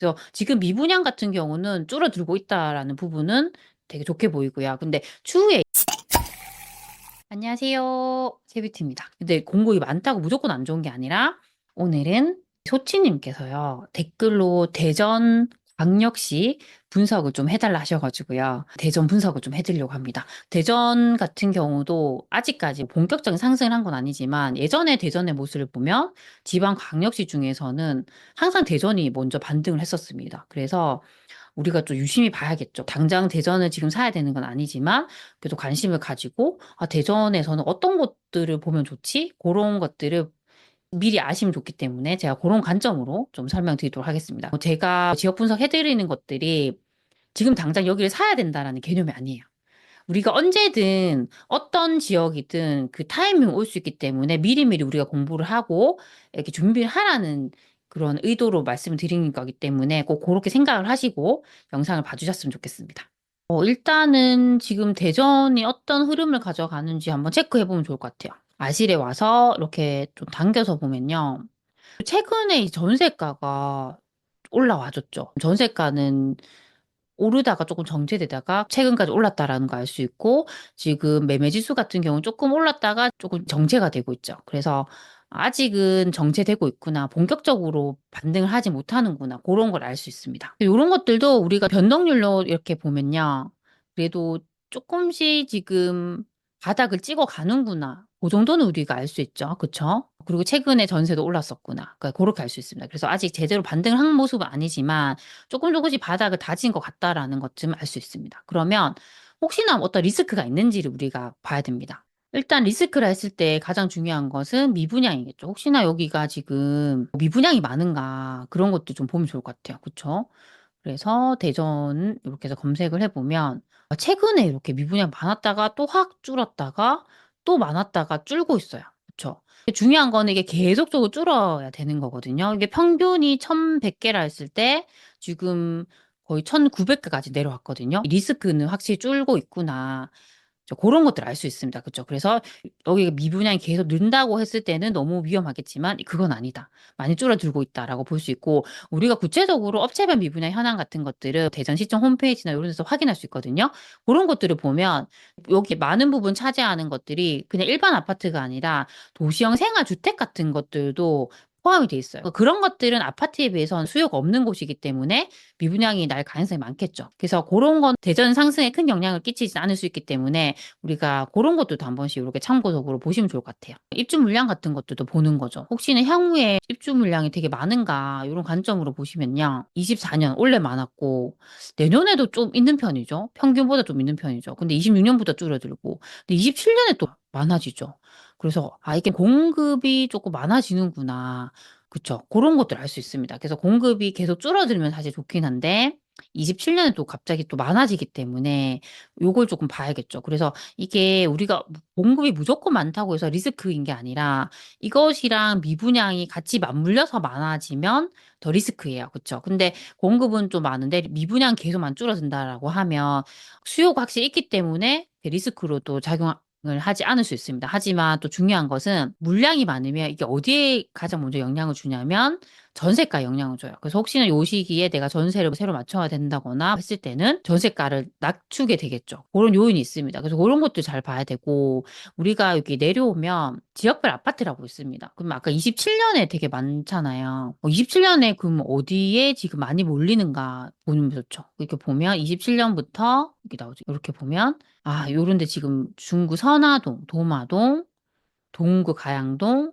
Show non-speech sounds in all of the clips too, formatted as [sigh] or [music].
그래서 지금 미분양 같은 경우는 줄어들고 있다라는 부분은 되게 좋게 보이고요. 근데 추후에 안녕하세요. 세비트입니다. 근데 공급이 많다고 무조건 안 좋은 게 아니라 오늘은 소치님께서요. 댓글로 대전 광역시 분석을 좀 해달라 하셔가지고요. 대전 분석을 좀 해드리려고 합니다. 대전 같은 경우도 아직까지 본격적인 상승을 한 건 아니지만 예전에 대전의 모습을 보면 지방 광역시 중에서는 항상 대전이 먼저 반등을 했었습니다. 그래서 우리가 좀 유심히 봐야겠죠. 당장 대전을 지금 사야 되는 건 아니지만 그래도 관심을 가지고 아, 대전에서는 어떤 것들을 보면 좋지? 그런 것들을 미리 아시면 좋기 때문에 제가 그런 관점으로 좀 설명드리도록 하겠습니다. 제가 지역 분석해드리는 것들이 지금 당장 여기를 사야 된다라는 개념이 아니에요. 우리가 언제든 어떤 지역이든 그 타이밍 올 수 있기 때문에 미리미리 우리가 공부를 하고 이렇게 준비를 하라는 그런 의도로 말씀을 드리는 거기 때문에 꼭 그렇게 생각을 하시고 영상을 봐주셨으면 좋겠습니다. 어, 일단은 지금 대전이 어떤 흐름을 가져가는지 한번 체크해 보면 좋을 것 같아요. 아실에 와서 이렇게 좀 당겨서 보면요. 최근에 이 전세가가 올라와줬죠. 전세가는 오르다가 조금 정체되다가 최근까지 올랐다라는 거 알 수 있고 지금 매매 지수 같은 경우는 조금 올랐다가 조금 정체가 되고 있죠. 그래서 아직은 정체되고 있구나. 본격적으로 반등을 하지 못하는구나. 그런 걸 알 수 있습니다. 이런 것들도 우리가 변동률로 이렇게 보면요. 그래도 조금씩 지금 바닥을 찍어 가는구나. 그 정도는 우리가 알 수 있죠. 그쵸? 그리고 최근에 전세도 올랐었구나. 그러니까 그렇게 알 수 있습니다. 그래서 아직 제대로 반등을 한 모습은 아니지만 조금 조금씩 바닥을 다진 것 같다라는 것쯤 알 수 있습니다. 그러면 혹시나 어떤 리스크가 있는지를 우리가 봐야 됩니다. 일단 리스크라 했을 때 가장 중요한 것은 미분양이겠죠. 혹시나 여기가 지금 미분양이 많은가 그런 것도 좀 보면 좋을 것 같아요. 그쵸? 그래서 대전 이렇게 해서 검색을 해보면 최근에 이렇게 미분양 많았다가 또 확 줄었다가 또 많았다가 줄고 있어요. 그쵸? 중요한 거는 이게 계속적으로 줄어야 되는 거거든요. 이게 평균이 1100개라 했을 때 지금 거의 1900개까지 내려왔거든요. 리스크는 확실히 줄고 있구나. 그런 것들 알 수 있습니다. 그쵸? 그래서 여기 미분양이 계속 는다고 했을 때는 너무 위험하겠지만 그건 아니다. 많이 줄어들고 있다라고 볼 수 있고 우리가 구체적으로 업체별 미분양 현황 같은 것들을 대전시청 홈페이지나 이런 데서 확인할 수 있거든요. 그런 것들을 보면 여기 많은 부분 차지하는 것들이 그냥 일반 아파트가 아니라 도시형 생활주택 같은 것들도 포함이 돼 있어요. 그런 것들은 아파트에 비해서는 수요가 없는 곳이기 때문에 미분양이 날 가능성이 많겠죠. 그래서 그런 건 대전 상승에 큰 영향을 끼치지 않을 수 있기 때문에 우리가 그런 것들도 한 번씩 이렇게 참고적으로 보시면 좋을 것 같아요. 입주 물량 같은 것들도 보는 거죠. 혹시나 향후에 입주 물량이 되게 많은가 이런 관점으로 보시면요. 24년 올해 많았고 내년에도 좀 있는 편이죠. 평균보다 좀 있는 편이죠. 근데 26년보다 줄어들고 근데 27년에 또 많아지죠. 그래서 아 이게 공급이 조금 많아지는구나. 그쵸. 그런 것들 알수 있습니다. 그래서 공급이 계속 줄어들면 사실 좋긴 한데 27 년에 또 갑자기 또 많아지기 때문에 요걸 조금 봐야겠죠. 그래서 이게 우리가 공급이 무조건 많다고 해서 리스크인 게 아니라 이것이랑 미분양이 같이 맞물려서 많아지면 더 리스크예요. 그쵸? 근데 공급은 좀 많은데 미분양 계속 안 줄어든다라고 하면 수요가 확실히 있기 때문에 리스크로 또 작용 을 하지 않을 수 있습니다. 하지만 또 중요한 것은 물량이 많으면 이게 어디에 가장 먼저 영향을 주냐면 전세가에 영향을 줘요. 그래서 혹시나 요 시기에 내가 전세를 새로 맞춰야 된다거나 했을 때는 전세가를 낮추게 되겠죠. 그런 요인이 있습니다. 그래서 그런 것도 잘 봐야 되고 우리가 여기 내려오면 지역별 아파트라고 있습니다. 그럼 아까 27년에 되게 많잖아요. 27년에 그럼 어디에 지금 많이 몰리는가 보면 좋죠. 이렇게 보면 27년부터 이렇게 나오죠. 이렇게 보면 아 요런 데 지금 중구 선화동, 도마동, 동구 가양동,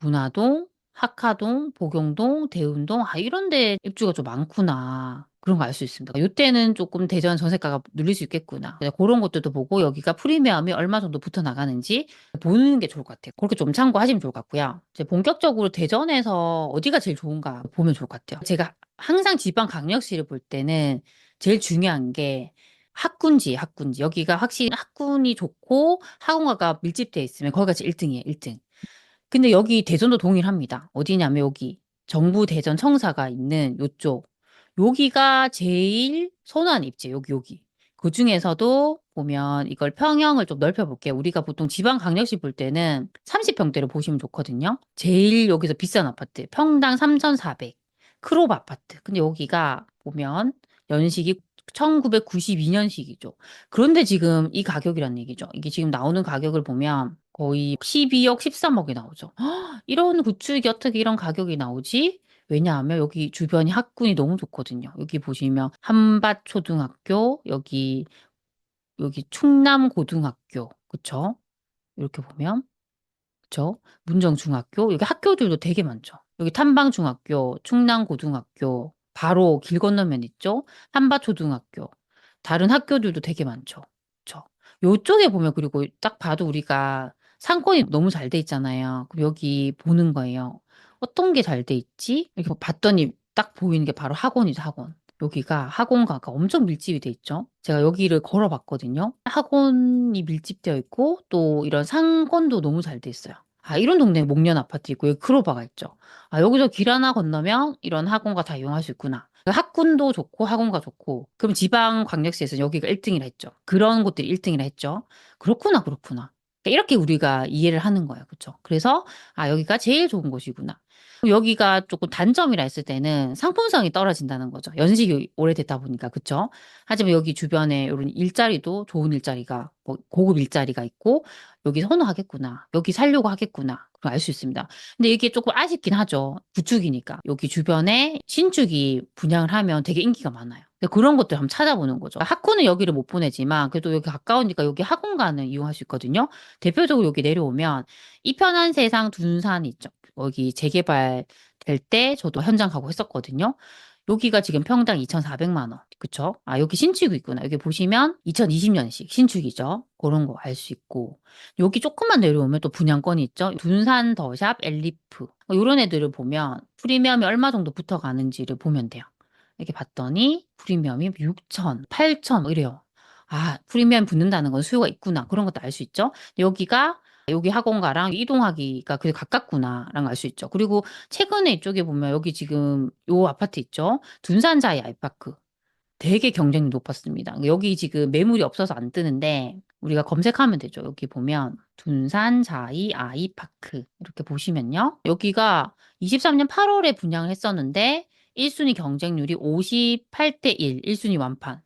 문화동, 학화동, 복용동, 대운동 아 이런 데 입주가 좀 많구나. 그런 거 알 수 있습니다. 요때는 조금 대전 전세가가 눌릴 수 있겠구나. 그런 것들도 보고 여기가 프리미엄이 얼마 정도 붙어 나가는지 보는 게 좋을 것 같아요. 그렇게 좀 참고하시면 좋을 것 같고요. 이제 본격적으로 대전에서 어디가 제일 좋은가 보면 좋을 것 같아요. 제가 항상 지방 강력시를 볼 때는 제일 중요한 게 학군지, 학군지. 여기가 확실히 학군이 좋고 학원가가 밀집돼 있으면 거기가 제일 1등이에요, 1등. 근데 여기 대전도 동일합니다. 어디냐면 여기 정부 대전 청사가 있는 요쪽. 여기가 제일 선호하는 입지, 여기, 여기. 그 중에서도 보면 이걸 평형을 좀 넓혀 볼게요. 우리가 보통 지방 강력시 볼 때는 30평대를 보시면 좋거든요. 제일 여기서 비싼 아파트, 평당 3,400. 크롭 아파트. 근데 여기가 보면 연식이 1992년식이죠. 그런데 지금 이 가격이란 얘기죠. 이게 지금 나오는 가격을 보면 거의 12억, 13억이 나오죠. 헉, [gasps] 이런 구축이 어떻게 이런 가격이 나오지? 왜냐하면 여기 주변이 학군이 너무 좋거든요. 여기 보시면 한밭초등학교, 여기 여기 충남고등학교, 그쵸? 이렇게 보면 그쵸? 문정중학교, 여기 학교들도 되게 많죠. 여기 탐방중학교, 충남고등학교, 바로 길 건너면 있죠? 한밭초등학교. 다른 학교들도 되게 많죠. 그쵸? 요쪽에 보면 그리고 딱 봐도 우리가 상권이 너무 잘 돼 있잖아요. 그럼 여기 보는 거예요. 어떤 게 잘 돼 있지? 이렇게 봤더니 딱 보이는 게 바로 학원이죠, 학원. 여기가 학원가가 엄청 밀집이 돼 있죠. 제가 여기를 걸어봤거든요. 학원이 밀집되어 있고 또 이런 상권도 너무 잘 돼 있어요. 아, 이런 동네에 목련 아파트 있고 여기 크로바가 있죠. 아, 여기서 길 하나 건너면 이런 학원가 다 이용할 수 있구나. 학군도 좋고 학원가 좋고 그럼 지방 광역시에서 여기가 1등이라 했죠. 그런 곳들이 1등이라 했죠. 그렇구나, 그렇구나. 그러니까 이렇게 우리가 이해를 하는 거예요. 그렇죠? 그래서 아, 여기가 제일 좋은 곳이구나. 여기가 조금 단점이라 했을 때는 상품성이 떨어진다는 거죠. 연식이 오래됐다 보니까, 그쵸? 하지만 여기 주변에 이런 일자리도 좋은 일자리가, 뭐 고급 일자리가 있고, 여기 선호하겠구나. 여기 살려고 하겠구나. 그걸 알 수 있습니다. 근데 이게 조금 아쉽긴 하죠. 구축이니까. 여기 주변에 신축이 분양을 하면 되게 인기가 많아요. 그런 것들 한번 찾아보는 거죠. 학군은 여기를 못 보내지만, 그래도 여기 가까우니까 여기 학원가는 이용할 수 있거든요. 대표적으로 여기 내려오면, 이 편한 세상 둔산이 있죠. 여기 재개발 될 때 저도 현장 가고 했었거든요. 여기가 지금 평당 2,400만 원. 그쵸? 아, 여기 신축이 있구나. 여기 보시면 2020년식 신축이죠. 그런 거 알 수 있고. 여기 조금만 내려오면 또 분양권이 있죠. 둔산 더샵 엘리프. 이런 애들을 보면 프리미엄이 얼마 정도 붙어가는지를 보면 돼요. 이렇게 봤더니 프리미엄이 6천, 8천 뭐 이래요. 아, 프리미엄 붙는다는 건 수요가 있구나. 그런 것도 알 수 있죠. 여기가 여기 학원가랑 이동하기가 그게 가깝구나라는 걸알수 있죠. 그리고 최근에 이쪽에 보면 여기 지금 요 아파트 있죠. 둔산 자이 아이파크. 되게 경쟁이 높았습니다. 여기 지금 매물이 없어서 안 뜨는데 우리가 검색하면 되죠. 여기 보면 둔산 자이 아이파크 이렇게 보시면요. 여기가 23년 8월에 분양을 했었는데 1순위 경쟁률이 58대 1, 1순위 완판.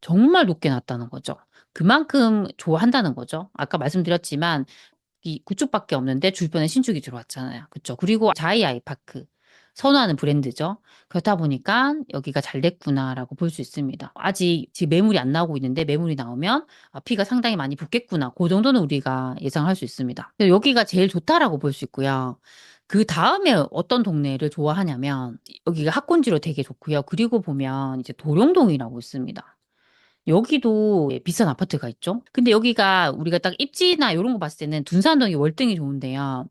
정말 높게 났다는 거죠. 그만큼 좋아한다는 거죠. 아까 말씀드렸지만 이 구축밖에 없는데 주변에 신축이 들어왔잖아요. 그쵸? 그리고 자이 아이파크 선호하는 브랜드죠. 그렇다 보니까 여기가 잘 됐구나라고 볼 수 있습니다. 아직 지금 매물이 안 나오고 있는데 매물이 나오면 아, 피가 상당히 많이 붙겠구나. 그 정도는 우리가 예상할 수 있습니다. 여기가 제일 좋다라고 볼 수 있고요. 그 다음에 어떤 동네를 좋아하냐면 여기가 학군지로 되게 좋고요. 그리고 보면 이제 도룡동이라고 있습니다. 여기도 예, 비싼 아파트가 있죠. 근데 여기가 우리가 딱 입지나 이런 거 봤을 때는 둔산동이 월등히 좋은데요.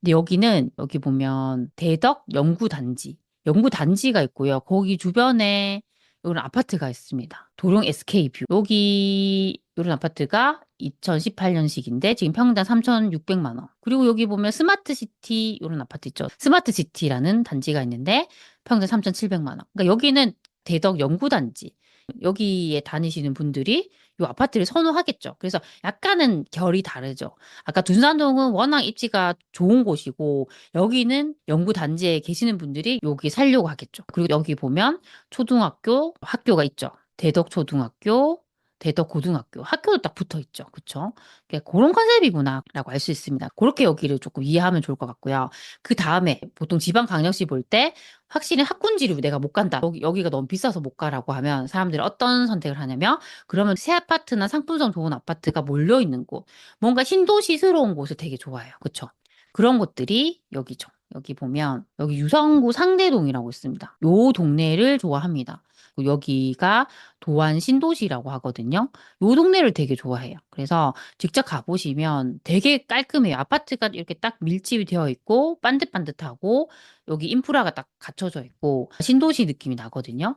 근데 여기는 여기 보면 대덕 연구단지, 연구단지가 있고요. 거기 주변에 이런 아파트가 있습니다. 도룡 SK뷰. 여기 이런 아파트가 2018년식인데 지금 평당 3,600만 원. 그리고 여기 보면 스마트시티 이런 아파트 있죠. 스마트시티라는 단지가 있는데 평당 3,700만 원. 그러니까 여기는 대덕 연구단지. 여기에 다니시는 분들이 이 아파트를 선호하겠죠. 그래서 약간은 결이 다르죠. 아까 둔산동은 워낙 입지가 좋은 곳이고 여기는 연구 단지에 계시는 분들이 여기 살려고 하겠죠. 그리고 여기 보면 초등학교 학교가 있죠. 대덕 초등학교, 대덕 고등학교 학교도 딱 붙어 있죠. 그쵸? 그러니까 그런 컨셉이구나라고 알 수 있습니다. 그렇게 여기를 조금 이해하면 좋을 것 같고요. 그 다음에 보통 지방 강력시 볼 때 확실히 학군지로 내가 못 간다. 여기, 여기가 너무 비싸서 못 가라고 하면 사람들이 어떤 선택을 하냐면 그러면 새 아파트나 상품성 좋은 아파트가 몰려 있는 곳, 뭔가 신도시스러운 곳을 되게 좋아해요. 그쵸? 그런 곳들이 여기죠. 여기 보면 여기 유성구 상대동이라고 있습니다. 요 동네를 좋아합니다. 여기가 도안 신도시라고 하거든요. 요 동네를 되게 좋아해요. 그래서 직접 가보시면 되게 깔끔해요. 아파트가 이렇게 딱 밀집이 되어 있고 반듯반듯하고 여기 인프라가 딱 갖춰져 있고 신도시 느낌이 나거든요.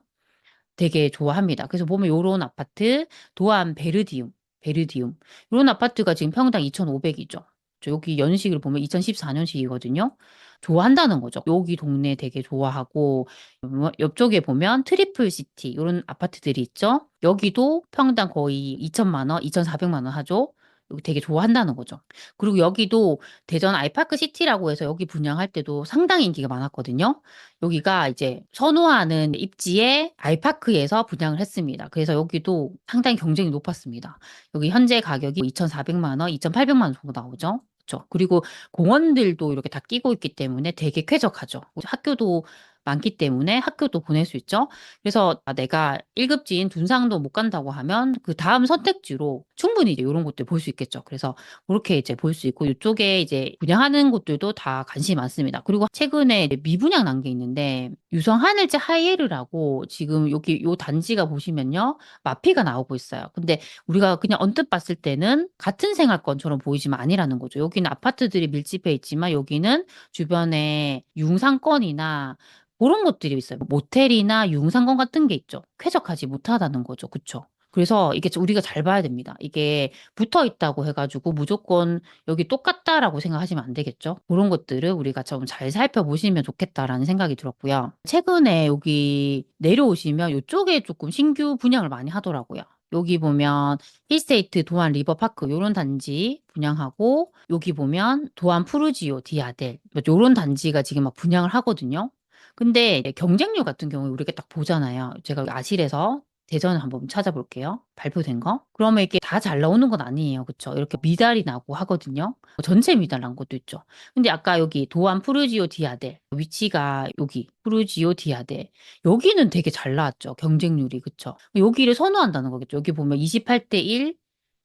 되게 좋아합니다. 그래서 보면 요런 아파트 도안 베르디움, 베르디움 요런 아파트가 지금 평당 2,500이죠. 여기 연식을 보면 2014년식이거든요. 좋아한다는 거죠. 여기 동네 되게 좋아하고 뭐 옆쪽에 보면 트리플 시티 이런 아파트들이 있죠. 여기도 평당 거의 2천만 원, 2,400만 원 하죠. 여기 되게 좋아한다는 거죠. 그리고 여기도 대전 아이파크 시티라고 해서 여기 분양할 때도 상당히 인기가 많았거든요. 여기가 이제 선호하는 입지에 아이파크에서 분양을 했습니다. 그래서 여기도 상당히 경쟁이 높았습니다. 여기 현재 가격이 2,400만 원, 2,800만 원 정도 나오죠. 그리고 공원들도 이렇게 다 끼고 있기 때문에 되게 쾌적하죠. 학교도 많기 때문에 학교도 보낼 수 있죠. 그래서 아, 내가 1급지인 둔상도 못 간다고 하면 그 다음 선택지로 충분히 이제 이런 곳들 볼 수 있겠죠. 그래서 그렇게 이제 볼 수 있고 이쪽에 이제 분양하는 곳들도 다 관심이 많습니다. 그리고 최근에 미분양 난 게 있는데 유성 하늘재 하이에르라고 지금 여기 요 단지가 보시면요 마피가 나오고 있어요. 근데 우리가 그냥 언뜻 봤을 때는 같은 생활권처럼 보이지만 아니라는 거죠. 여기는 아파트들이 밀집해 있지만 여기는 주변에 융상권이나 그런 것들이 있어요. 모텔이나 융상권 같은 게 있죠. 쾌적하지 못하다는 거죠. 그쵸? 그래서 이게 우리가 잘 봐야 됩니다. 이게 붙어 있다고 해가지고 무조건 여기 똑같다라고 생각하시면 안 되겠죠. 그런 것들을 우리가 좀 잘 살펴보시면 좋겠다라는 생각이 들었고요. 최근에 여기 내려오시면 이쪽에 조금 신규 분양을 많이 하더라고요. 여기 보면 힐스테이트 도안 리버파크 요런 단지 분양하고 여기 보면 도안 푸르지오 디아델 요런 단지가 지금 막 분양을 하거든요. 근데 경쟁률 같은 경우에 우리가 딱 보잖아요. 제가 아실에서 대전을 한번 찾아볼게요. 발표된 거. 그러면 이게 다 잘 나오는 건 아니에요. 그쵸? 이렇게 미달이 나고 하거든요. 전체 미달 난 것도 있죠. 근데 아까 여기 도안 푸르지오 디아델 위치가 여기 푸르지오 디아델 여기는 되게 잘 나왔죠. 경쟁률이 그쵸? 여기를 선호한다는 거겠죠. 여기 보면 28대 1,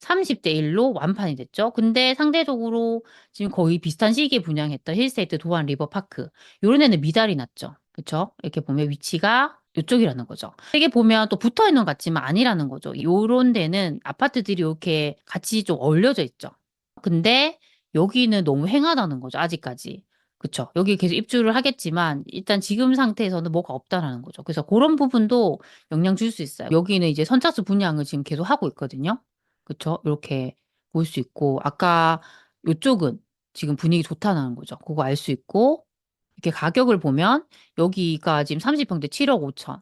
30대 1로 완판이 됐죠. 근데 상대적으로 지금 거의 비슷한 시기에 분양했던 힐스테이트 도안 리버파크 요런 애는 미달이 났죠. 그쵸? 이렇게 보면 위치가 이쪽이라는 거죠. 이게 보면 또 붙어 있는 것 같지만 아니라는 거죠. 요런 데는 아파트들이 이렇게 같이 좀 얼려져 있죠. 근데 여기는 너무 행하다는 거죠. 아직까지. 그쵸. 여기 계속 입주를 하겠지만 일단 지금 상태에서는 뭐가 없다라는 거죠. 그래서 그런 부분도 영향 줄 수 있어요. 여기는 이제 선착순 분양을 지금 계속 하고 있거든요. 그쵸. 이렇게 볼 수 있고 아까 요쪽은 지금 분위기 좋다는 거죠. 그거 알 수 있고 이렇게 가격을 보면 여기가 지금 30평대 7억 5천.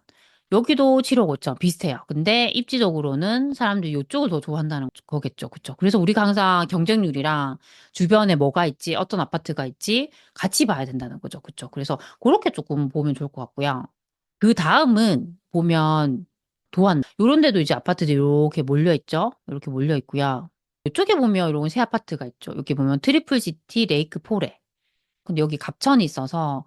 여기도 7억 5천 비슷해요. 근데 입지적으로는 사람들이 이쪽을 더 좋아한다는 거겠죠. 그쵸? 그래서 우리가 항상 경쟁률이랑 주변에 뭐가 있지, 어떤 아파트가 있지 같이 봐야 된다는 거죠. 그쵸? 그래서 그렇게 조금 보면 좋을 것 같고요. 그 다음은 보면 도안 요런 데도 이제 아파트들이 이렇게 몰려 있죠. 이렇게 몰려 있고요. 이쪽에 보면 이런 새 아파트가 있죠. 여기 보면 트리플 시티 레이크 포레. 근데 여기 갑천이 있어서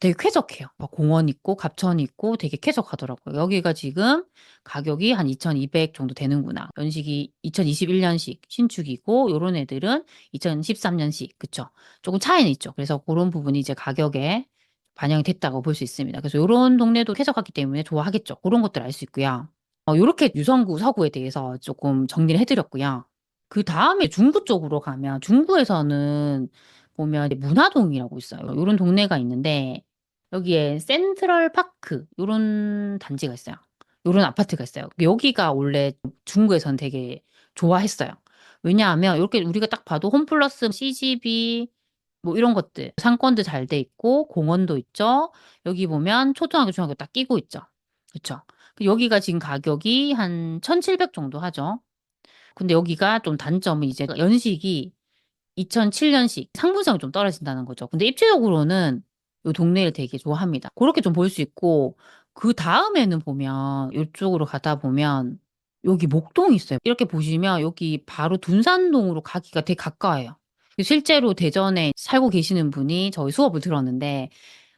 되게 쾌적해요. 막 공원 있고 갑천이 있고 되게 쾌적하더라고요. 여기가 지금 가격이 한 2,200 정도 되는구나. 연식이 2021년식 신축이고 요런 애들은 2013년식 그쵸? 조금 차이는 있죠. 그래서 그런 부분이 이제 가격에 반영이 됐다고 볼 수 있습니다. 그래서 요런 동네도 쾌적하기 때문에 좋아하겠죠. 그런 것들 알 수 있고요. 어, 요렇게 유성구 서구에 대해서 조금 정리를 해드렸고요. 그 다음에 중구 쪽으로 가면 중구에서는 보면 문화동이라고 있어요. 요런 동네가 있는데 여기에 센트럴 파크 요런 단지가 있어요. 요런 아파트가 있어요. 여기가 원래 중구에서는 되게 좋아했어요. 왜냐하면 이렇게 우리가 딱 봐도 홈플러스 CGV 뭐 이런 것들 상권도 잘 돼 있고 공원도 있죠. 여기 보면 초등학교 중학교 딱 끼고 있죠. 그쵸 여기가 지금 가격이 한 1,700 정도 하죠. 근데 여기가 좀 단점은 이제 연식이 2007년식 상분성이 좀 떨어진다는 거죠. 근데 입지적으로는 요 동네를 되게 좋아합니다. 그렇게 좀 볼 수 있고 그 다음에는 보면 이쪽으로 가다 보면 여기 목동이 있어요. 이렇게 보시면 여기 바로 둔산동으로 가기가 되게 가까워요. 실제로 대전에 살고 계시는 분이 저희 수업을 들었는데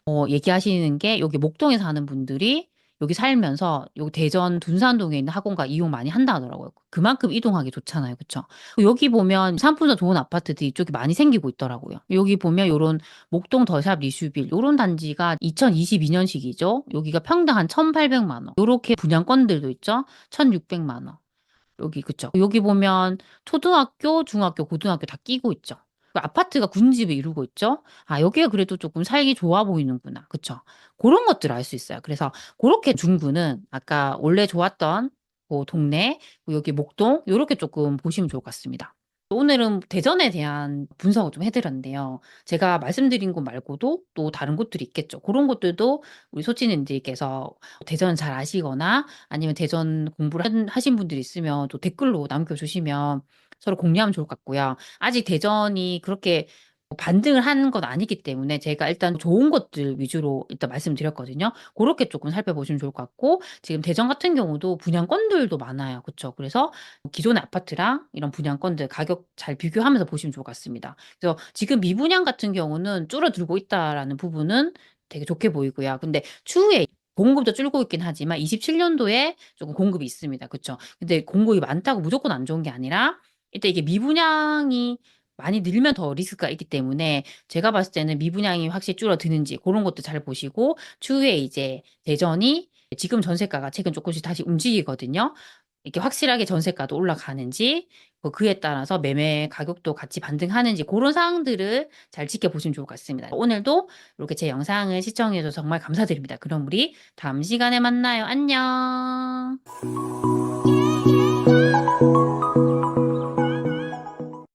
어, 얘기하시는 게 여기 목동에 사는 분들이 여기 살면서 여기 대전 둔산동에 있는 학원가 이용 많이 한다 하더라고요. 그만큼 이동하기 좋잖아요. 그쵸? 여기 보면 상품도 좋은 아파트들이 이쪽에 많이 생기고 있더라고요. 여기 보면 요런 목동 더샵 리슈빌 요런 단지가 2022년식이죠. 여기가 평당 한 1,800만 원. 요렇게 분양권들도 있죠. 1,600만 원. 여기 그쵸? 여기 보면 초등학교, 중학교, 고등학교 다 끼고 있죠. 그 아파트가 군집을 이루고 있죠. 아, 여기가 그래도 조금 살기 좋아 보이는구나. 그쵸? 그런 것들을 알 수 있어요. 그래서 그렇게 중구는 아까 원래 좋았던 그 동네, 여기 목동, 요렇게 조금 보시면 좋을 것 같습니다. 오늘은 대전에 대한 분석을 좀 해드렸는데요. 제가 말씀드린 곳 말고도 또 다른 곳들이 있겠죠. 그런 곳들도 우리 소치님들께서 대전 잘 아시거나 아니면 대전 공부를 한- 하신 분들이 있으면 또 댓글로 남겨주시면 서로 공유하면 좋을 것 같고요. 아직 대전이 그렇게 뭐 반등을 한 건 아니기 때문에 제가 일단 좋은 것들 위주로 일단 말씀드렸거든요. 고렇게 조금 살펴보시면 좋을 것 같고 지금 대전 같은 경우도 분양권들도 많아요. 그쵸? 그래서 기존의 아파트랑 이런 분양권들 가격 잘 비교하면서 보시면 좋을 것 같습니다. 그래서 지금 미분양 같은 경우는 줄어들고 있다라는 부분은 되게 좋게 보이고요. 근데 추후에 공급도 줄고 있긴 하지만 27년도에 조금 공급이 있습니다. 그쵸? 근데 공급이 많다고 무조건 안 좋은 게 아니라 일단 이게 미분양이 많이 늘면 더 리스크가 있기 때문에 제가 봤을 때는 미분양이 확실히 줄어드는지 그런 것도 잘 보시고 추후에 이제 대전이 지금 전세가가 최근 조금씩 다시 움직이거든요. 이렇게 확실하게 전세가도 올라가는지 뭐 그에 따라서 매매 가격도 같이 반등하는지 그런 사항들을 잘 지켜보시면 좋을 것 같습니다. 오늘도 이렇게 제 영상을 시청해 주셔서 정말 감사드립니다. 그럼 우리 다음 시간에 만나요. 안녕.